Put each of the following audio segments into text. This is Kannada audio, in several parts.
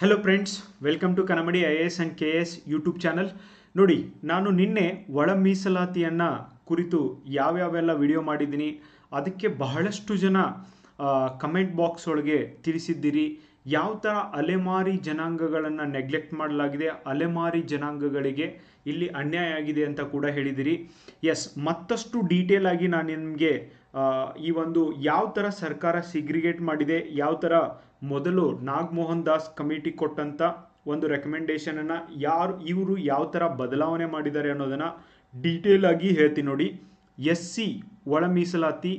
Hello friends welcome to Kanamadi I S and K S YouTube channel ನೋಡಿ, ನಾನು ನಿನ್ನೆ ಒಳ ಮೀಸಲಾತಿಯನ್ನು ಕುರಿತು ಯಾವ್ಯಾವೆಲ್ಲ ವಿಡಿಯೋ ಮಾಡಿದ್ದೀನಿ, ಅದಕ್ಕೆ ಬಹಳಷ್ಟು ಜನ ಕಮೆಂಟ್ ಬಾಕ್ಸ್ ಒಳಗೆ ತಿಳಿಸಿದ್ದೀರಿ. ಯಾವ ಥರ ಅಲೆಮಾರಿ ಜನಾಂಗಗಳನ್ನು ನೆಗ್ಲೆಕ್ಟ್ ಮಾಡಲಾಗಿದೆ, ಅಲೆಮಾರಿ ಜನಾಂಗಗಳಿಗೆ ಇಲ್ಲಿ ಅನ್ಯಾಯ ಆಗಿದೆ ಅಂತ ಕೂಡ ಹೇಳಿದಿರಿ ಎಸ್ ಮತ್ತಷ್ಟು ಡೀಟೇಲ್ ಆಗಿ ನಾನು ನಿಮಗೆ ಈ ಒಂದು ಯಾವ ಥರ ಸರ್ಕಾರ ಸಿಗ್ರಿಗೇಟ್ ಮಾಡಿದೆ, ಯಾವ ಥರ ಮೊದಲು ನಾಗಮೋಹನ್ ದಾಸ್ ಕಮಿಟಿ ಕೊಟ್ಟಂಥ ಒಂದು ರೆಕಮೆಂಡೇಷನನ್ನು ಯಾರು, ಇವರು ಯಾವ ಥರ ಬದಲಾವಣೆ ಮಾಡಿದ್ದಾರೆ ಅನ್ನೋದನ್ನು ಡೀಟೇಲ್ ಆಗಿ ಹೇಳ್ತೀನಿ ನೋಡಿ. ಎಸ್ ಸಿ ಒಳ ಮೀಸಲಾತಿ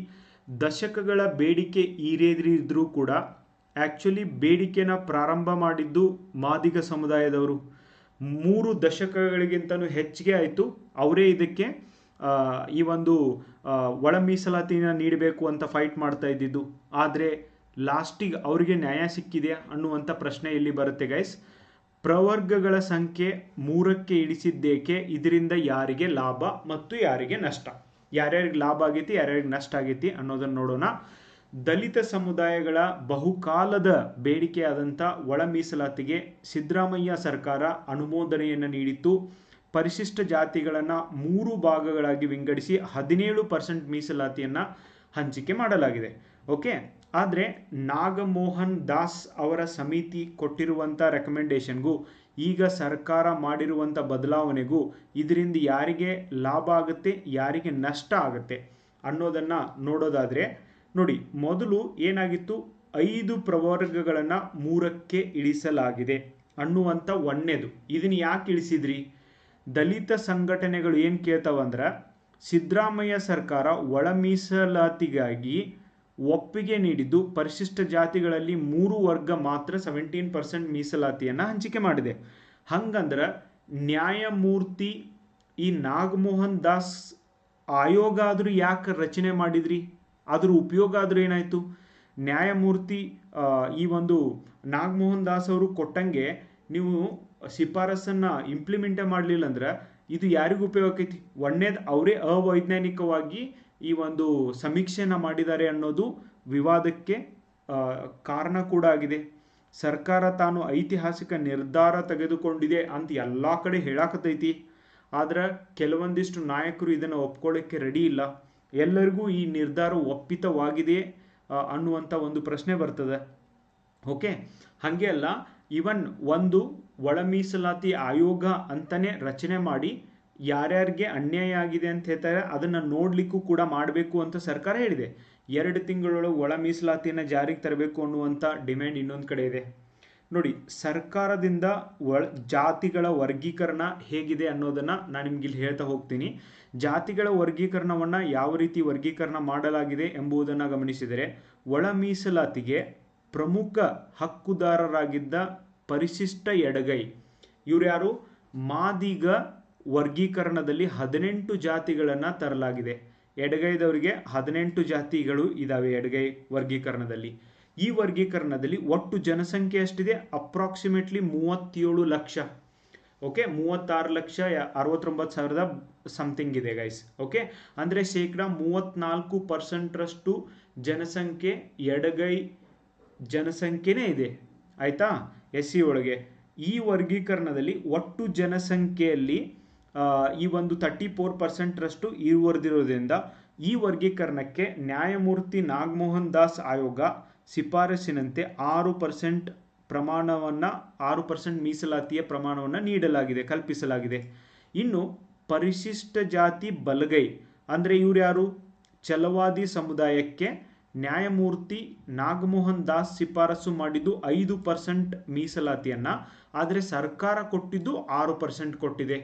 ದಶಕಗಳ ಬೇಡಿಕೆ ಈರೇರಿದ್ರೂ ಕೂಡ ಆ್ಯಕ್ಚುಲಿ ಬೇಡಿಕೆನ ಪ್ರಾರಂಭ ಮಾಡಿದ್ದು ಮಾದಿಗ ಸಮುದಾಯದವರು. ಮೂರು ದಶಕಗಳಿಗಿಂತಲೂ ಹೆಚ್ಚಿಗೆ ಆಯಿತು, ಅವರೇ ಇದಕ್ಕೆ ಈ ಒಂದು ಒಳ ಮೀಸಲಾತಿನ ನೀಡಬೇಕು ಅಂತ ಫೈಟ್ ಮಾಡ್ತಾ ಇದ್ದಿದ್ದು. ಆದರೆ, ಲಾಸ್ಟಿಗೆ ಅವರಿಗೆ ನ್ಯಾಯ ಸಿಕ್ಕಿದೆ ಅನ್ನುವಂಥ ಪ್ರಶ್ನೆ ಇಲ್ಲಿ ಬರುತ್ತೆ ಗೈಸ್ ಪ್ರವರ್ಗಗಳ ಸಂಖ್ಯೆ ಮೂರಕ್ಕೆ ಇಳಿಸಿದ್ದೇಕೆ? ಇದರಿಂದ ಯಾರಿಗೆ ಲಾಭ ಮತ್ತು ಯಾರಿಗೆ ನಷ್ಟ? ಯಾರ್ಯಾರಿಗೆ ಲಾಭ ಆಗೈತಿ, ಯಾರ್ಯಾರಿಗೆ ನಷ್ಟ ಆಗೈತಿ ಅನ್ನೋದನ್ನು ನೋಡೋಣ. ದಲಿತ ಸಮುದಾಯಗಳ ಬಹುಕಾಲದ ಬೇಡಿಕೆಯಾದಂಥ ಒಳ ಮೀಸಲಾತಿಗೆ ಸಿದ್ದರಾಮಯ್ಯ ಸರ್ಕಾರ ಅನುಮೋದನೆಯನ್ನು ನೀಡಿತ್ತು. ಪರಿಶಿಷ್ಟ ಜಾತಿಗಳನ್ನು ಮೂರು ಭಾಗಗಳಾಗಿ ವಿಂಗಡಿಸಿ ಹದಿನೇಳು ಪರ್ಸೆಂಟ್ ಮೀಸಲಾತಿಯನ್ನು ಹಂಚಿಕೆ ಮಾಡಲಾಗಿದೆ. ಓಕೆ? ಆದರೆ ನಾಗಮೋಹನ್ ದಾಸ್ ಅವರ ಸಮಿತಿ ಕೊಟ್ಟಿರುವಂಥ ರೆಕಮೆಂಡೇಶನ್ಗೂ ಈಗ ಸರ್ಕಾರ ಮಾಡಿರುವಂಥ ಬದಲಾವಣೆಗೂ ಇದರಿಂದ ಯಾರಿಗೆ ಲಾಭ ಆಗುತ್ತೆ, ಯಾರಿಗೆ ನಷ್ಟ ಆಗುತ್ತೆ ಅನ್ನೋದನ್ನು ನೋಡೋದಾದರೆ, ನೋಡಿ, ಮೊದಲು ಏನಾಗಿತ್ತು? ಐದು ಪ್ರವರ್ಗಗಳನ್ನು ಮೂರಕ್ಕೆ ಇಳಿಸಲಾಗಿದೆ ಅನ್ನುವಂಥ ಒಂದನೇದು ಇದನ್ನು ಯಾಕೆ ಇಳಿಸಿದ್ರಿ? ದಲಿತ ಸಂಘಟನೆಗಳು ಏನು ಕೇಳ್ತಾವಂದ್ರೆ ಸಿದ್ದರಾಮಯ್ಯ ಸರ್ಕಾರ ಒಳ ಮೀಸಲಾತಿಗಾಗಿ ಒಪ್ಪಿಗೆ ನೀಡಿದ್ದು ಪರಿಶಿಷ್ಟ ಜಾತಿಗಳಲ್ಲಿ ಮೂರು ವರ್ಗ ಮಾತ್ರ ಸೆವೆಂಟೀನ್ ಪರ್ಸೆಂಟ್ ಮೀಸಲಾತಿಯನ್ನು ಹಂಚಿಕೆ ಮಾಡಿದೆ. ಹಂಗಂದ್ರೆ ನ್ಯಾಯಮೂರ್ತಿ ಈ ನಾಗಮೋಹನ್ ದಾಸ್ ಆಯೋಗ ಆದರೂ ಯಾಕೆ ರಚನೆ ಮಾಡಿದ್ರಿ? ಅದ್ರ ಉಪಯೋಗ ಆದರೂ ಏನಾಯಿತು? ನ್ಯಾಯಮೂರ್ತಿ ಈ ಒಂದು ನಾಗಮೋಹನ್ ದಾಸ್ ಅವರು ಕೊಟ್ಟಂಗೆ ನೀವು ಶಿಫಾರಸನ್ನು ಇಂಪ್ಲಿಮೆಂಟೇ ಮಾಡಲಿಲ್ಲ ಅಂದ್ರೆ ಇದು ಯಾರಿಗೂ ಉಪಯೋಗ ಆಕೈತಿ? ಒಂದೇದು ಅವರೇ ಅವೈಜ್ಞಾನಿಕವಾಗಿ ಈ ಒಂದು ಸಮೀಕ್ಷೆನ ಮಾಡಿದ್ದಾರೆ ಅನ್ನೋದು ವಿವಾದಕ್ಕೆ ಕಾರಣ ಕೂಡ ಆಗಿದೆ. ಸರ್ಕಾರ ತಾನು ಐತಿಹಾಸಿಕ ನಿರ್ಧಾರ ತೆಗೆದುಕೊಂಡಿದೆ ಅಂತ ಎಲ್ಲ ಕಡೆ ಹೇಳಾಕತೈತಿ ಆದ್ರೆ ಕೆಲವೊಂದಿಷ್ಟು ನಾಯಕರು ಇದನ್ನು ಒಪ್ಕೊಳ್ಳೋಕ್ಕೆ ರೆಡಿ ಇಲ್ಲ. ಎಲ್ಲರಿಗೂ ಈ ನಿರ್ಧಾರ ಒಪ್ಪಿತವಾಗಿದೆ ಅನ್ನುವಂಥ ಒಂದು ಪ್ರಶ್ನೆ ಬರ್ತದೆ. ಓಕೆ? ಹಾಗೆ ಅಲ್ಲ ಇವನ್ ಒಂದು ಒಳ ಮೀಸಲಾತಿ ಆಯೋಗ ಅಂತಾನೆ ರಚನೆ ಮಾಡಿ ಯಾರ್ಯಾರಿಗೆ ಅನ್ಯಾಯ ಆಗಿದೆ ಅಂತ ಹೇಳ್ತಾರೆ, ಅದನ್ನು ನೋಡಲಿಕ್ಕೂ ಕೂಡ ಮಾಡಬೇಕು ಅಂತ ಸರ್ಕಾರ ಹೇಳಿದೆ. ಎರಡು ತಿಂಗಳೊಳಗೆ ಒಳ ಮೀಸಲಾತಿಯನ್ನು ಜಾರಿಗೆ ತರಬೇಕು ಅನ್ನುವಂಥ ಡಿಮ್ಯಾಂಡ್ ಇನ್ನೊಂದು ಕಡೆ ಇದೆ. ನೋಡಿ, ಸರ್ಕಾರದಿಂದ ಒಳ ಜಾತಿಗಳ ವರ್ಗೀಕರಣ ಹೇಗಿದೆ ಅನ್ನೋದನ್ನು ನಾನು ನಿಮ್ಗೆ ಇಲ್ಲಿ ಹೇಳ್ತಾ ಹೋಗ್ತೀನಿ. ಜಾತಿಗಳ ವರ್ಗೀಕರಣವನ್ನು ಯಾವ ರೀತಿ ವರ್ಗೀಕರಣ ಮಾಡಲಾಗಿದೆ ಎಂಬುದನ್ನು ಗಮನಿಸಿದರೆ ಒಳ ಮೀಸಲಾತಿಗೆ ಪ್ರಮುಖ ಹಕ್ಕುದಾರರಾಗಿದ್ದ ಪರಿಶಿಷ್ಟ ಎಡಗೈ ಇವ್ರು ಯಾರು? ಮಾದಿಗ ವರ್ಗೀಕರಣದಲ್ಲಿ ಹದಿನೆಂಟು ಜಾತಿಗಳನ್ನು ತರಲಾಗಿದೆ. ಎಡಗೈದವರಿಗೆ ಹದಿನೆಂಟು ಜಾತಿಗಳು ಇದಾವೆ ಎಡಗೈ ವರ್ಗೀಕರಣದಲ್ಲಿ. ಈ ವರ್ಗೀಕರಣದಲ್ಲಿ ಒಟ್ಟು ಜನಸಂಖ್ಯೆ ಎಷ್ಟಿದೆ? ಅಪ್ರಾಕ್ಸಿಮೇಟ್ಲಿ ಮೂವತ್ತೇಳು ಲಕ್ಷ. ಓಕೆ? ಮೂವತ್ತಾರು ಲಕ್ಷ ಅರವತ್ತೊಂಬತ್ತು ಸಾವಿರದ ಸಮಥಿಂಗ್ ಇದೆ ಗೈಸ್ ಓಕೆ? ಅಂದರೆ ಶೇಕಡ ಮೂವತ್ತ್ನಾಲ್ಕು ಪರ್ಸೆಂಟ್ರಷ್ಟು ಜನಸಂಖ್ಯೆ ಎಡಗೈ ಜನಸಂಖ್ಯೆನೇ ಇದೆ. ಆಯಿತಾ? ಎಸ್ ಸಿ ಒಳಗೆ. ಈ ವರ್ಗೀಕರಣದಲ್ಲಿ ಒಟ್ಟು ಜನಸಂಖ್ಯೆಯಲ್ಲಿ ಈ ಒಂದು ತರ್ಟಿ ಫೋರ್ ಪರ್ಸೆಂಟ್ರಷ್ಟು ಇರುವರೆದಿರೋದ್ರಿಂದ ಈ ವರ್ಗೀಕರಣಕ್ಕೆ ನ್ಯಾಯಮೂರ್ತಿ ನಾಗಮೋಹನ್ ದಾಸ್ ಆಯೋಗ ಶಿಫಾರಸಿನಂತೆ ಆರು ಪರ್ಸೆಂಟ್ ಪ್ರಮಾಣವನ್ನು, ಆರು ಪರ್ಸೆಂಟ್ ಮೀಸಲಾತಿಯ ಪ್ರಮಾಣವನ್ನು ನೀಡಲಾಗಿದೆ, ಕಲ್ಪಿಸಲಾಗಿದೆ. ಇನ್ನು ಪರಿಶಿಷ್ಟ ಜಾತಿ ಬಲಗೈ ಅಂದರೆ ಇವ್ರು ಯಾರು? ಛಲವಾದಿ ಸಮುದಾಯಕ್ಕೆ ನ್ಯಾಯಮೂರ್ತಿ ನಾಗಮೋಹನ್ ದಾಸ್ ಶಿಫಾರಸು ಮಾಡಿದ್ದು ಐದು ಪರ್ಸೆಂಟ್ ಮೀಸಲಾತಿಯನ್ನು, ಆದರೆ ಸರ್ಕಾರ ಕೊಟ್ಟಿದ್ದು ಆರು ಪರ್ಸೆಂಟ್ ಕೊಟ್ಟಿದೆ.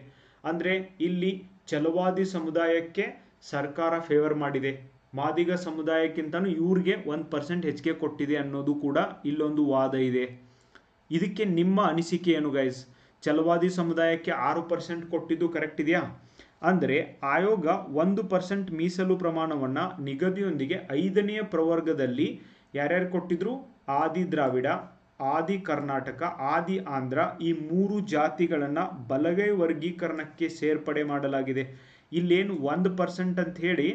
ಅಂದರೆ ಇಲ್ಲಿ ಛಲವಾದಿ ಸಮುದಾಯಕ್ಕೆ ಸರ್ಕಾರ ಫೇವರ್ ಮಾಡಿದೆ. ಮಾದಿಗ ಸಮುದಾಯಕ್ಕಿಂತನೂ ಇವ್ರಿಗೆ ಒಂದು ಪರ್ಸೆಂಟ್ ಹೆಚ್ಚಿಗೆ ಕೊಟ್ಟಿದೆ ಅನ್ನೋದು ಕೂಡ ಇಲ್ಲೊಂದು ವಾದ ಇದೆ. ಇದಕ್ಕೆ ನಿಮ್ಮ ಅನಿಸಿಕೆ ಏನು ಗೈಸ್ ಛಲವಾದಿ ಸಮುದಾಯಕ್ಕೆ ಆರು ಪರ್ಸೆಂಟ್ ಕೊಟ್ಟಿದ್ದು ಕರೆಕ್ಟ್ ಇದೆಯಾ? ಅಂದರೆ ಆಯೋಗ ಒಂದು ಪರ್ಸೆಂಟ್ ಮೀಸಲು ಪ್ರಮಾಣವನ್ನು ನಿಗದಿಯೊಂದಿಗೆ ಐದನೆಯ ಪ್ರವರ್ಗದಲ್ಲಿ ಯಾರ್ಯಾರು ಕೊಟ್ಟಿದ್ರು? ಆದಿ ದ್ರಾವಿಡ, ಆದಿ ಕರ್ನಾಟಕ, ಆದಿ ಆಂಧ್ರ ಈ ಮೂರು ಜಾತಿಗಳನ್ನು ಬಲಗೈ ವರ್ಗೀಕರಣಕ್ಕೆ ಸೇರ್ಪಡೆ ಮಾಡಲಾಗಿದೆ. ಇಲ್ಲೇನು ಒಂದು ಪರ್ಸೆಂಟ್ ಅಂತ ಹೇಳಿ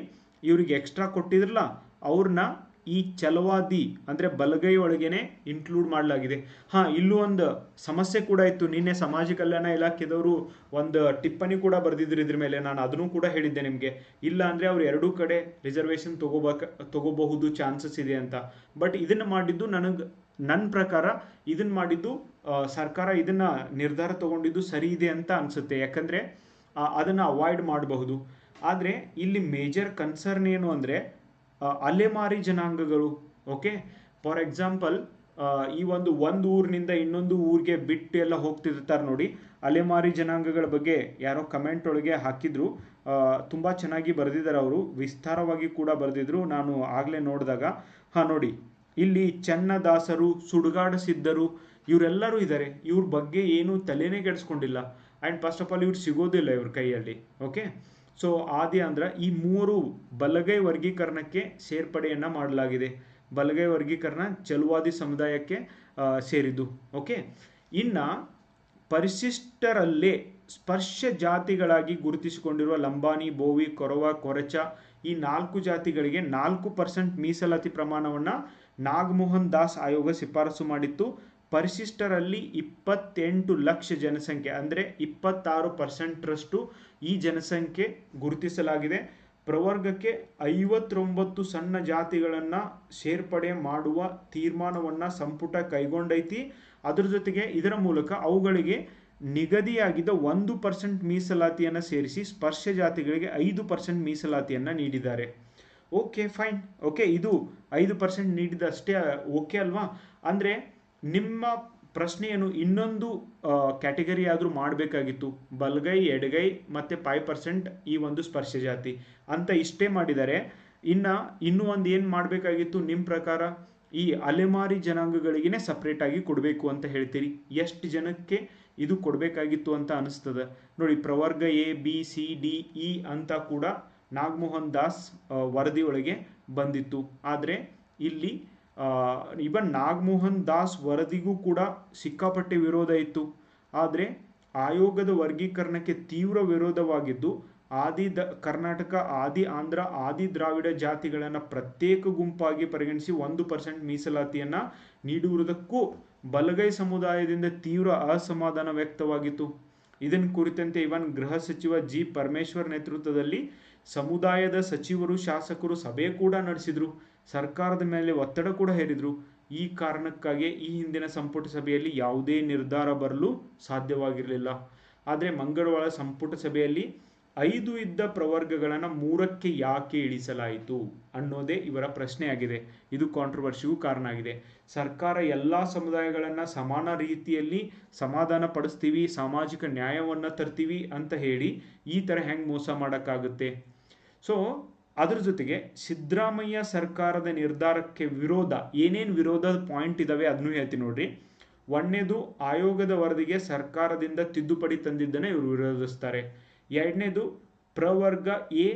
ಇವ್ರಿಗೆ ಎಕ್ಸ್ಟ್ರಾ ಕೊಟ್ಟಿದ್ರಲ್ಲ, ಅವ್ರನ್ನ ಈ ಚಲವಾದಿ ಅಂದರೆ ಬಲಗೈ ಒಳಗೇನೆ ಇನ್ಕ್ಲೂಡ್ ಮಾಡಲಾಗಿದೆ. ಹಾಂ, ಇಲ್ಲೂ ಒಂದು ಸಮಸ್ಯೆ ಕೂಡ ಇತ್ತು. ನಿನ್ನೆ ಸಮಾಜ ಕಲ್ಯಾಣ ಇಲಾಖೆದವರು ಒಂದು ಟಿಪ್ಪಣಿ ಕೂಡ ಬರೆದಿದ್ರು ಇದ್ರ ಮೇಲೆ. ನಾನು ಅದನ್ನು ಕೂಡ ಹೇಳಿದ್ದೆ ನಿಮಗೆ. ಇಲ್ಲ ಅಂದರೆ ಅವ್ರು ಎರಡೂ ಕಡೆ ರಿಸರ್ವೇಷನ್ ತಗೋಬೇಕ, ತಗೋಬಹುದು ಚಾನ್ಸಸ್ ಇದೆ ಅಂತ. ಬಟ್ ಇದನ್ನು ಮಾಡಿದ್ದು ನನಗೆ ನನ್ನ ಪ್ರಕಾರ ಇದನ್ನ ಮಾಡಿದ್ದು ಸರ್ಕಾರ ಇದನ್ನ ನಿರ್ಧಾರ ತಗೊಂಡಿದ್ದು ಸರಿ ಇದೆ ಅಂತ ಅನ್ಸುತ್ತೆ. ಯಾಕಂದ್ರೆ ಅದನ್ನು ಅದನ್ನ ಅವಾಯ್ಡ್ ಮಾಡಬಹುದು. ಆದರೆ, ಇಲ್ಲಿ ಮೇಜರ್ ಕನ್ಸರ್ನ್ ಏನು ಅಂದರೆ ಅಲೆಮಾರಿ ಜನಾಂಗಗಳು ಓಕೆ ಫಾರ್ ಎಕ್ಸಾಂಪಲ್ ಈ ಒಂದು ಒಂದು ಊರಿನಿಂದ ಇನ್ನೊಂದು ಊರಿಗೆ ಬಿಟ್ಟು ಎಲ್ಲ ಹೋಗ್ತಿರ್ತಾರೆ ನೋಡಿ. ಅಲೆಮಾರಿ ಜನಾಂಗಗಳ ಬಗ್ಗೆ ಯಾರೋ ಕಮೆಂಟ್ ಒಳಗೆ ಹಾಕಿದ್ರು. ತುಂಬ ಚೆನ್ನಾಗಿ ಬರೆದಿದ್ದಾರೆ ಅವರು. ವಿಸ್ತಾರವಾಗಿ ಕೂಡ ಬರೆದಿದ್ರು. ನಾನು ಆಗಲೇ ನೋಡಿದಾಗ, ಹಾ, ನೋಡಿ. ಇಲ್ಲಿ ಚನ್ನದಾಸರು, ಸುಡುಗಾಡ ಸಿದ್ಧರು, ಇವರೆಲ್ಲರೂ ಇದ್ದಾರೆ. ಇವ್ರ ಬಗ್ಗೆ ಏನು ತಲೆನೇ ಕೆಡಿಸ್ಕೊಂಡಿಲ್ಲ. ಆ್ಯಂಡ್ ಫಸ್ಟ್ ಆಫ್ ಆಲ್ ಇವ್ರು ಸಿಗೋದಿಲ್ಲ ಇವ್ರ ಕೈಯಲ್ಲಿ ಓಕೆ ಸೊ ಆದಿ ಅಂದ್ರೆ ಈ ಮೂರು ಬಲಗೈ ವರ್ಗೀಕರಣಕ್ಕೆ ಸೇರ್ಪಡೆಯನ್ನ ಮಾಡಲಾಗಿದೆ. ಬಲಗೈ ವರ್ಗೀಕರಣ ಚಲುವಾದಿ ಸಮುದಾಯಕ್ಕೆ ಸೇರಿದ್ದು. ಓಕೆ? ಇನ್ನ ಪರಿಶಿಷ್ಟರಲ್ಲೇ ಸ್ಪರ್ಶ ಜಾತಿಗಳಾಗಿ ಗುರುತಿಸಿಕೊಂಡಿರುವ ಲಂಬಾನಿ ಬೋವಿ, ಕೊರವ, ಕೊರಚ ಈ ನಾಲ್ಕು ಜಾತಿಗಳಿಗೆ ನಾಲ್ಕು ಪರ್ಸೆಂಟ್ ಮೀಸಲಾತಿ ಪ್ರಮಾಣವನ್ನ ನಾಗಮೋಹನ್ ದಾಸ್ ಆಯೋಗ ಶಿಫಾರಸು ಮಾಡಿತ್ತು. ಪರಿಶಿಷ್ಟರಲ್ಲಿ ಇಪ್ಪತ್ತೆಂಟು ಲಕ್ಷ ಜನಸಂಖ್ಯೆ, ಅಂದರೆ ಇಪ್ಪತ್ತಾರು ಪರ್ಸೆಂಟ್ರಷ್ಟು ಈ ಜನಸಂಖ್ಯೆ ಗುರುತಿಸಲಾಗಿದೆ. ಪ್ರವರ್ಗಕ್ಕೆ ಐವತ್ತೊಂಬತ್ತು ಸಣ್ಣ ಜಾತಿಗಳನ್ನು ಸೇರ್ಪಡೆ ಮಾಡುವ ತೀರ್ಮಾನವನ್ನು ಸಂಪುಟ ಕೈಗೊಂಡೈತಿ. ಅದರ ಜೊತೆಗೆ ಇದರ ಮೂಲಕ ಅವುಗಳಿಗೆ ನಿಗದಿಯಾಗಿದ್ದ ಒಂದು ಪರ್ಸೆಂಟ್ ಮೀಸಲಾತಿಯನ್ನು ಸೇರಿಸಿ ಸ್ಪರ್ಶ ಜಾತಿಗಳಿಗೆ ಐದು ಪರ್ಸೆಂಟ್ ಮೀಸಲಾತಿಯನ್ನು ನೀಡಿದ್ದಾರೆ. ಓಕೆ ಫೈನ್ ಓಕೆ ಇದು ಐದು ಪರ್ಸೆಂಟ್ ನೀಡಿದಷ್ಟೇ ಓಕೆ ಅಲ್ವಾ? ಅಂದರೆ ನಿಮ್ಮ ಪ್ರಶ್ನೆಯನ್ನು ಇನ್ನೊಂದು ಕ್ಯಾಟಗರಿ ಆದರೂ ಮಾಡಬೇಕಾಗಿತ್ತು. ಬಲಗೈ, ಎಡಗೈ ಮತ್ತು ಫೈವ್ ಪರ್ಸೆಂಟ್ ಈ ಒಂದು ಸ್ಪರ್ಶ ಜಾತಿ. ಅಂತ ಇಷ್ಟೇ ಮಾಡಿದರೆ, ಇನ್ನ ಇನ್ನೂ ಒಂದು ಏನು ಮಾಡಬೇಕಾಗಿತ್ತು ನಿಮ್ಮ ಪ್ರಕಾರ? ಈ ಅಲೆಮಾರಿ ಜನಾಂಗಗಳಿಗೇ ಸಪ್ರೇಟ್ ಆಗಿ ಕೊಡಬೇಕು ಅಂತ ಹೇಳ್ತೀರಿ. ಎಷ್ಟು ಜನಕ್ಕೆ ಇದು ಕೊಡಬೇಕಾಗಿತ್ತು ಅಂತ ಅನಿಸ್ತದೆ. ನೋಡಿ, ಪ್ರವರ್ಗ A, B, C, D, E ಅಂತ ಕೂಡ ನಾಗಮೋಹನ್ ದಾಸ್ ವರದಿಯೊಳಗೆ ಬಂದಿತ್ತು. ಆದರೆ ಇಲ್ಲಿ ಇವನ್ ನಾಗಮೋಹನ್ ದಾಸ್ ವರದಿಗೂ ಕೂಡ ಸಿಕ್ಕಾಪಟ್ಟೆ ವಿರೋಧ ಇತ್ತು. ಆದರೆ ಆಯೋಗದ ವರ್ಗೀಕರಣಕ್ಕೆ ತೀವ್ರ ವಿರೋಧವಾಗಿದ್ದು, ಆದಿ ದ, ಕರ್ನಾಟಕ, ಆದಿ ಆಂಧ್ರ, ಆದಿ ದ್ರಾವಿಡ ಜಾತಿಗಳನ್ನು ಪ್ರತ್ಯೇಕ ಗುಂಪಾಗಿ ಪರಿಗಣಿಸಿ ಒಂದು ಪರ್ಸೆಂಟ್ ಮೀಸಲಾತಿಯನ್ನು ನೀಡುವುದಕ್ಕೂ ಬಲಗೈ ಸಮುದಾಯದಿಂದ ತೀವ್ರ ಅಸಮಾಧಾನ ವ್ಯಕ್ತವಾಗಿತ್ತು. ಇದನ್ನು ಕುರಿತಂತೆ ಇವನ್ ಗೃಹ ಸಚಿವ ಜಿ ಪರಮೇಶ್ವರ್ ನೇತೃತ್ವದಲ್ಲಿ ಸಮುದಾಯದ ಸಚಿವರು, ಶಾಸಕರು ಸಭೆ ಕೂಡ ನಡೆಸಿದ್ರು. ಸರ್ಕಾರದ ಮೇಲೆ ಒತ್ತಡ ಕೂಡ ಹೇರಿದ್ರು. ಈ ಕಾರಣಕ್ಕಾಗಿ ಈ ಹಿಂದಿನ ಸಂಪುಟ ಸಭೆಯಲ್ಲಿ ಯಾವುದೇ ನಿರ್ಧಾರ ಬರಲು ಸಾಧ್ಯವಾಗಿರಲಿಲ್ಲ. ಆದರೆ ಮಂಗಳವಾರ ಸಂಪುಟ ಸಭೆಯಲ್ಲಿ ಐದು ಇದ್ದ ಪ್ರವರ್ಗಗಳನ್ನು ಮೂರಕ್ಕೆ ಯಾಕೆ ಇಳಿಸಲಾಯಿತು ಅನ್ನೋದೇ ಇವರ ಪ್ರಶ್ನೆಯಾಗಿದೆ. ಇದು ಕಾಂಟ್ರವರ್ಸಿಗೂ ಕಾರಣ ಆಗಿದೆ. ಸರ್ಕಾರ ಎಲ್ಲ ಸಮುದಾಯಗಳನ್ನು ಸಮಾನ ರೀತಿಯಲ್ಲಿ ಸಮಾಧಾನ ಪಡಿಸ್ತೀವಿ, ಸಾಮಾಜಿಕ ನ್ಯಾಯವನ್ನು ತರ್ತೀವಿ ಅಂತ ಹೇಳಿ ಈ ಥರ ಹೆಂಗೆ ಮೋಸ ಮಾಡೋಕ್ಕಾಗುತ್ತೆ? ಸೊ ಅದ್ರ ಜೊತೆಗೆ ಸಿದ್ದರಾಮಯ್ಯ ಸರ್ಕಾರದ ನಿರ್ಧಾರಕ್ಕೆ ವಿರೋಧ, ಏನೇನು ವಿರೋಧದ ಪಾಯಿಂಟ್ ಇದಾವೆ ಅದನ್ನು ಹೇಳ್ತೀನಿ ನೋಡ್ರಿ. ಒಂದನೇದು ಆಯೋಗದ ವರದಿಗೆ ಸರ್ಕಾರದಿಂದ ತಿದ್ದುಪಡಿ ತಂದಿದ್ದನ್ನೇ ಇವರು ವಿರೋಧಿಸ್ತಾರೆ. ಎರಡನೇದು ಪ್ರವರ್ಗ ಎ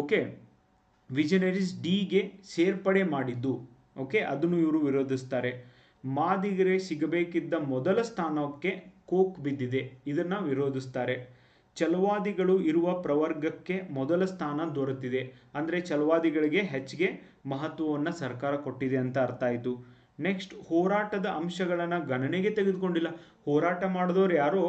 ಓಕೆ ವಿಜನರೀಸ್ ಡಿಗೆ ಸೇರ್ಪಡೆ ಮಾಡಿದ್ದು. ಓಕೆ, ಅದನ್ನು ಇವರು ವಿರೋಧಿಸ್ತಾರೆ. ಮಾದಿಗರೆ ಸಿಗಬೇಕಿದ್ದ ಮೊದಲ ಸ್ಥಾನಕ್ಕೆ ಕೋಕ್ ಬಿದ್ದಿದೆ. ಇದನ್ನು ವಿರೋಧಿಸ್ತಾರೆ. ಚಲವಾದಿಗಳು ಇರುವ ಪ್ರವರ್ಗಕ್ಕೆ ಮೊದಲ ಸ್ಥಾನ ದೊರೆತಿದೆ. ಅಂದರೆ ಚಲವಾದಿಗಳಿಗೆ ಹೆಚ್ಚಿಗೆ ಮಹತ್ವವನ್ನು ಸರ್ಕಾರ ಕೊಟ್ಟಿದೆ ಅಂತ ಅರ್ಥ ಆಯಿತು. ನೆಕ್ಸ್ಟ್, ಹೋರಾಟದ ಅಂಶಗಳನ್ನು ಗಣನೆಗೆ ತೆಗೆದುಕೊಂಡಿಲ್ಲ. ಹೋರಾಟ ಮಾಡಿದವರು ಯಾರೋ?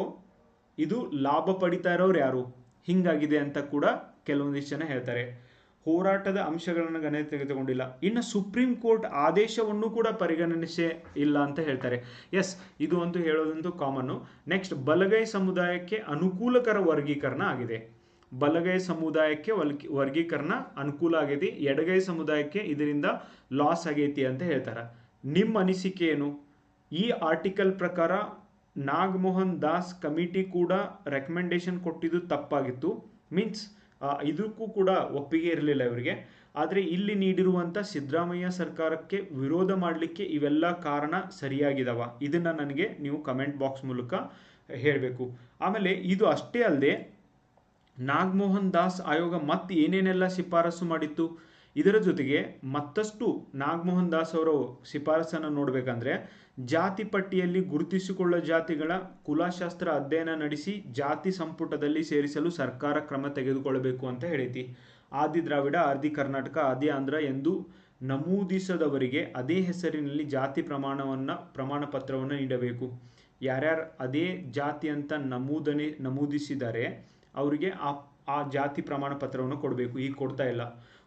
ಇದು ಲಾಭ ಪಡಿತಾ ಇರೋರು ಯಾರು? ಹಿಂಗಾಗಿದೆ ಅಂತ ಕೂಡ ಕೆಲವೊಂದಿಷ್ಟು ಜನ ಹೇಳ್ತಾರೆ. ಹೋರಾಟದ ಅಂಶಗಳನ್ನು ಗಣನೆ ತೆಗೆದುಕೊಂಡಿಲ್ಲ. ಇನ್ನು ಸುಪ್ರೀಂ ಕೋರ್ಟ್ ಆದೇಶವನ್ನು ಕೂಡ ಪರಿಗಣಿಸೇ ಇಲ್ಲ ಅಂತ ಹೇಳ್ತಾರೆ. ಎಸ್ ಇದು ಅಂತೂ ಹೇಳೋದಂತೂ ಕಾಮನ್ನು ನೆಕ್ಸ್ಟ್ ಬಲಗೈ ಸಮುದಾಯಕ್ಕೆ ಅನುಕೂಲಕರ ವರ್ಗೀಕರಣ ಆಗಿದೆ. ಬಲಗೈ ಸಮುದಾಯಕ್ಕೆ ವರ್ಗೀಕರಣ ಅನುಕೂಲ ಆಗೈತಿ, ಎಡಗೈ ಸಮುದಾಯಕ್ಕೆ ಇದರಿಂದ ಲಾಸ್ ಆಗೈತಿ ಅಂತ ಹೇಳ್ತಾರೆ. ನಿಮ್ಮ ಅನಿಸಿಕೆ ಏನು? ಈ ಆರ್ಟಿಕಲ್ ಪ್ರಕಾರ ನಾಗಮೋಹನ್ ದಾಸ್ ಕಮಿಟಿ ಕೂಡ ರೆಕಮೆಂಡೇಶನ್ ಕೊಟ್ಟಿದ್ದು ತಪ್ಪಾಗಿತ್ತು. ಮೀನ್ಸ್ ಇದಕ್ಕೂ ಕೂಡ ಒಪ್ಪಿಗೆ ಇರಲಿಲ್ಲ ಇವರಿಗೆ. ಆದರೆ ಇಲ್ಲಿ ನೀಡಿರುವಂಥ ಸಿದ್ದರಾಮಯ್ಯ ಸರ್ಕಾರಕ್ಕೆ ವಿರೋಧ ಮಾಡಲಿಕ್ಕೆ ಇವೆಲ್ಲ ಕಾರಣ ಸರಿಯಾಗಿದಾವ. ಇದನ್ನು ನನಗೆ ನೀವು ಕಮೆಂಟ್ ಬಾಕ್ಸ್ ಮೂಲಕ ಹೇಳಬೇಕು. ಆಮೇಲೆ ಇದು ಅಷ್ಟೇ ಅಲ್ಲದೆ ನಾಗಮೋಹನ್ ದಾಸ್ ಆಯೋಗ ಮತ್ತೆ ಏನೇನೆಲ್ಲ ಶಿಫಾರಸು ಮಾಡಿತ್ತು? ಇದರ ಜೊತೆಗೆ ಮತ್ತಷ್ಟು ನಾಗಮೋಹನ್ ದಾಸ್ ಅವರ ಶಿಫಾರಸನ್ನು ನೋಡಬೇಕಂದ್ರೆ ಜಾತಿ ಪಟ್ಟಿಯಲ್ಲಿ ಗುರುತಿಸಿಕೊಳ್ಳ ಜಾತಿಗಳ ಕುಲಶಾಸ್ತ್ರ ಅಧ್ಯಯನ ನಡೆಸಿ ಜಾತಿ ಸಂಪುಟದಲ್ಲಿ ಸೇರಿಸಲು ಸರ್ಕಾರ ಕ್ರಮ ತೆಗೆದುಕೊಳ್ಳಬೇಕು ಅಂತ ಹೇಳೈತಿ ಆದಿ ದ್ರಾವಿಡ, ಆದಿ ಕರ್ನಾಟಕ, ಆದಿ ಆಂಧ್ರ ಎಂದು ನಮೂದಿಸದವರಿಗೆ ಅದೇ ಹೆಸರಿನಲ್ಲಿ ಜಾತಿ ಪ್ರಮಾಣವನ್ನು ಪ್ರಮಾಣ ಪತ್ರವನ್ನು ನೀಡಬೇಕು. ಯಾರ್ಯಾರು ಅದೇ ಜಾತಿ ಅಂತ ನಮೂದನೆ, ನಮೂದಿಸಿದರೆ ಅವರಿಗೆ ಆ ಆ ಜಾತಿ ಪ್ರಮಾಣ ಪತ್ರವನ್ನು ಕೊಡಬೇಕು. ಈಗ ಕೊಡ್ತಾ ಇಲ್ಲ.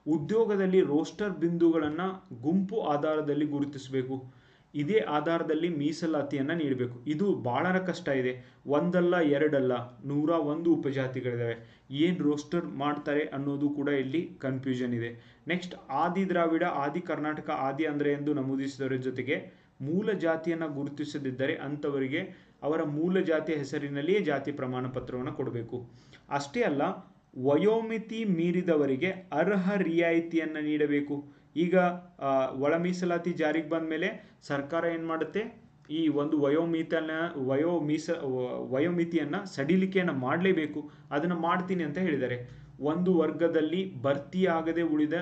ಉದ್ಯೋಗದಲ್ಲಿ ರೋಸ್ಟರ್ ಬಿಂದುಗಳನ್ನು ಗುಂಪು ಆಧಾರದಲ್ಲಿ ಗುರುತಿಸಬೇಕು. ಇದೇ ಆಧಾರದಲ್ಲಿ ಮೀಸಲಾತಿಯನ್ನು ನೀಡಬೇಕು. ಇದು ಬಹಳ ಕಷ್ಟ ಇದೆ. ಒಂದಲ್ಲ, ಎರಡಲ್ಲ, ನೂರ ಒಂದು ಉಪಜಾತಿಗಳಿದ್ದಾವೆ ಏನು ರೋಸ್ಟರ್ ಮಾಡ್ತಾರೆ ಅನ್ನೋದು ಕೂಡ ಇಲ್ಲಿ ಕನ್ಫ್ಯೂಷನ್ ಇದೆ. ನೆಕ್ಸ್ಟ್ ಆದಿ ದ್ರಾವಿಡ, ಆದಿ ಕರ್ನಾಟಕ, ಆದಿ ಅಂದ್ರೆ ಎಂದು ನಮೂದಿಸಿದವರ ಜೊತೆಗೆ ಮೂಲ ಜಾತಿಯನ್ನು ಗುರುತಿಸದಿದ್ದರೆ ಅಂಥವರಿಗೆ ಅವರ ಮೂಲ ಜಾತಿಯ ಹೆಸರಿನಲ್ಲಿಯೇ ಜಾತಿ ಪ್ರಮಾಣ ಪತ್ರವನ್ನು ಕೊಡಬೇಕು. ಅಷ್ಟೇ ಅಲ್ಲ ವಯೋಮಿತಿ ಮೀರಿದವರಿಗೆ ಅರ್ಹ ರಿಯಾಯಿತಿಯನ್ನು ನೀಡಬೇಕು. ಈಗ ಒಳ ಮೀಸಲಾತಿ ಜಾರಿಗೆ ಬಂದ ಮೇಲೆ ಸರ್ಕಾರ ಏನು ಮಾಡುತ್ತೆ ಈ ಒಂದು ವಯೋಮಿತನ ವಯೋ ಮೀಸ ವಯೋಮಿತಿಯನ್ನು ಸಡಿಲಿಕೆಯನ್ನು ಮಾಡಲೇಬೇಕು. ಅದನ್ನು ಮಾಡ್ತೀನಿ ಅಂತ ಹೇಳಿದ್ದಾರೆ. ಒಂದು ವರ್ಗದಲ್ಲಿ ಭರ್ತಿಯಾಗದೆ ಉಳಿದ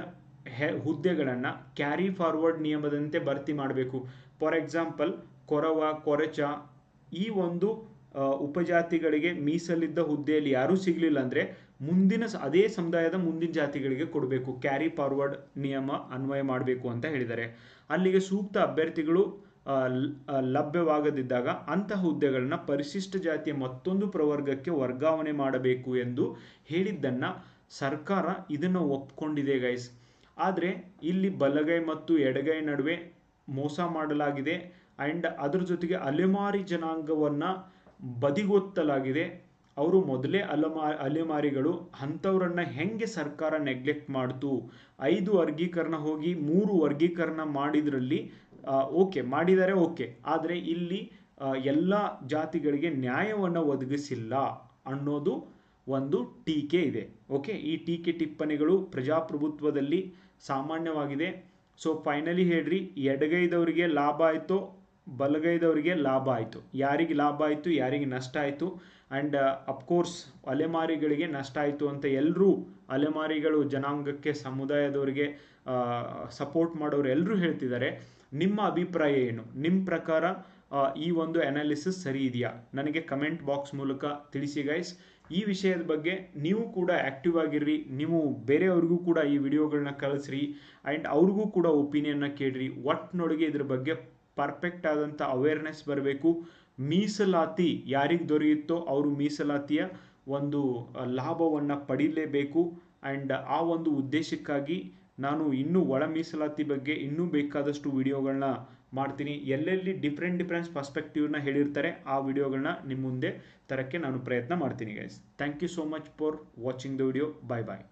ಹೆ, ಹುದ್ದೆಗಳನ್ನು ಕ್ಯಾರಿ ಫಾರ್ವರ್ಡ್ ನಿಯಮದಂತೆ ಭರ್ತಿ ಮಾಡಬೇಕು. ಫಾರ್ ಎಕ್ಸಾಂಪಲ್, ಕೊರವ, ಕೊರಚ ಈ ಒಂದು ಉಪಜಾತಿಗಳಿಗೆ ಮೀಸಲಿದ್ದ ಹುದ್ದೆಯಲ್ಲಿ ಯಾರೂ ಸಿಗಲಿಲ್ಲ ಅಂದರೆ ಮುಂದಿನ ಅದೇ ಸಮುದಾಯದ ಮುಂದಿನ ಜಾತಿಗಳಿಗೆ ಕೊಡಬೇಕು. ಕ್ಯಾರಿ ಫಾರ್ವರ್ಡ್ ನಿಯಮ ಅನ್ವಯ ಮಾಡಬೇಕು ಅಂತ ಹೇಳಿದ್ದಾರೆ. ಅಲ್ಲಿಗೆ ಸೂಕ್ತ ಅಭ್ಯರ್ಥಿಗಳು ಲಭ್ಯವಾಗದಿದ್ದಾಗ ಅಂತಹ ಹುದ್ದೆಗಳನ್ನು ಪರಿಶಿಷ್ಟ ಜಾತಿಯ ಮತ್ತೊಂದು ಪ್ರವರ್ಗಕ್ಕೆ ವರ್ಗಾವಣೆ ಮಾಡಬೇಕು ಎಂದು ಹೇಳಿದ್ದನ್ನು ಸರ್ಕಾರ ಇದನ್ನು ಒಪ್ಕೊಂಡಿದೆ ಗೈಸ್ ಆದರೆ ಇಲ್ಲಿ ಬಲಗೈ ಮತ್ತು ಎಡಗೈ ನಡುವೆ ಮೋಸ ಮಾಡಲಾಗಿದೆ. ಆ್ಯಂಡ್ ಅದರ ಜೊತೆಗೆ ಅಲೆಮಾರಿ ಜನಾಂಗವನ್ನು ಬದಿಗೊತ್ತಲಾಗಿದೆ. ಅವರು ಮೊದಲೇ ಅಲಮಾ, ಅಲೆಮಾರಿಗಳು ಅಂಥವ್ರನ್ನ ಹೆಂಗೆ ಸರ್ಕಾರ ನೆಗ್ಲೆಕ್ಟ್ ಮಾಡ್ತು? ಐದು ವರ್ಗೀಕರಣ ಹೋಗಿ ಮೂರು ವರ್ಗೀಕರಣ ಮಾಡಿದ್ರಲ್ಲಿ ಓಕೆ, ಮಾಡಿದರೆ ಓಕೆ, ಆದರೆ ಇಲ್ಲಿ ಎಲ್ಲ ಜಾತಿಗಳಿಗೆ ನ್ಯಾಯವನ್ನು ಒದಗಿಸಿಲ್ಲ ಅನ್ನೋದು ಒಂದು ಟೀಕೆ ಇದೆ. ಓಕೆ, ಈ ಟೀಕೆ ಟಿಪ್ಪಣಿಗಳು ಪ್ರಜಾಪ್ರಭುತ್ವದಲ್ಲಿ ಸಾಮಾನ್ಯವಾಗಿದೆ. ಸೊ ಫೈನಲಿ ಹೇಳ್ರಿ, ಎಡಗೈದವರಿಗೆ ಲಾಭ ಆಯಿತು ಬಲಗೈದವರಿಗೆ ಲಾಭ ಆಯಿತು. ಯಾರಿಗೆ ಲಾಭ ಆಯಿತು, ಯಾರಿಗೆ ನಷ್ಟ ಆಯಿತು ಆ್ಯಂಡ್ ಅಫ್ಕೋರ್ಸ್ ಅಲೆಮಾರಿಗಳಿಗೆ ನಷ್ಟ ಆಯಿತು ಅಂತ ಎಲ್ಲರೂ ಅಲೆಮಾರಿಗಳು ಜನಾಂಗಕ್ಕೆ, ಸಮುದಾಯದವರಿಗೆ ಸಪೋರ್ಟ್ ಮಾಡೋರು ಎಲ್ಲರೂ ಹೇಳ್ತಿದ್ದಾರೆ, ನಿಮ್ಮ ಅಭಿಪ್ರಾಯ ಏನು? ನಿಮ್ಮ ಪ್ರಕಾರ ಈ ಒಂದು ಅನಾಲಿಸಿಸ್ ಸರಿ ಇದೆಯಾ? ನನಗೆ ಕಮೆಂಟ್ ಬಾಕ್ಸ್ ಮೂಲಕ ತಿಳಿಸಿ ಗೈಸ್ ಈ ವಿಷಯದ ಬಗ್ಗೆ ನೀವು ಕೂಡ ಆ್ಯಕ್ಟಿವ್ ಆಗಿರ್ರಿ, ನೀವು ಬೇರೆಯವ್ರಿಗೂ ಕೂಡ ಈ ವಿಡಿಯೋಗಳನ್ನ ಕಳಿಸ್ರಿ ಆ್ಯಂಡ್ ಅವ್ರಿಗೂ ಕೂಡ ಒಪಿನಿಯನ್ನ ಕೇಳ್ರಿ. ಒಟ್ಟಿನೊಳಗೆ ಇದ್ರ ಬಗ್ಗೆ ಪರ್ಫೆಕ್ಟ್ ಆದಂಥ ಅವೇರ್ನೆಸ್ ಬರಬೇಕು. ಮೀಸಲಾತಿ ಯಾರಿಗೆ ದೊರೆಯುತ್ತೋ ಅವರು ಮೀಸಲಾತಿಯ ಒಂದು ಲಾಭವನ್ನು ಪಡೀಲೇಬೇಕು. ಆ್ಯಂಡ್ ಆ ಒಂದು ಉದ್ದೇಶಕ್ಕಾಗಿ ನಾನು ಇನ್ನೂ ಒಳ ಮೀಸಲಾತಿ ಬಗ್ಗೆ ಇನ್ನೂ ಬೇಕಾದಷ್ಟು ವಿಡಿಯೋಗಳನ್ನ ಮಾಡ್ತೀನಿ. ಎಲ್ಲೆಲ್ಲಿ ಡಿಫ್ರೆಂಟ್ ಡಿಫ್ರೆಂಟ್ ಪರ್ಸ್ಪೆಕ್ಟಿವ್ನ ಹೇಳಿರ್ತಾರೆ, ಆ ವಿಡಿಯೋಗಳನ್ನ ನಿಮ್ಮ ಮುಂದೆ ತರಕ್ಕೆ ನಾನು ಪ್ರಯತ್ನ ಮಾಡ್ತೀನಿ guys thank you so much for watching the video bye bye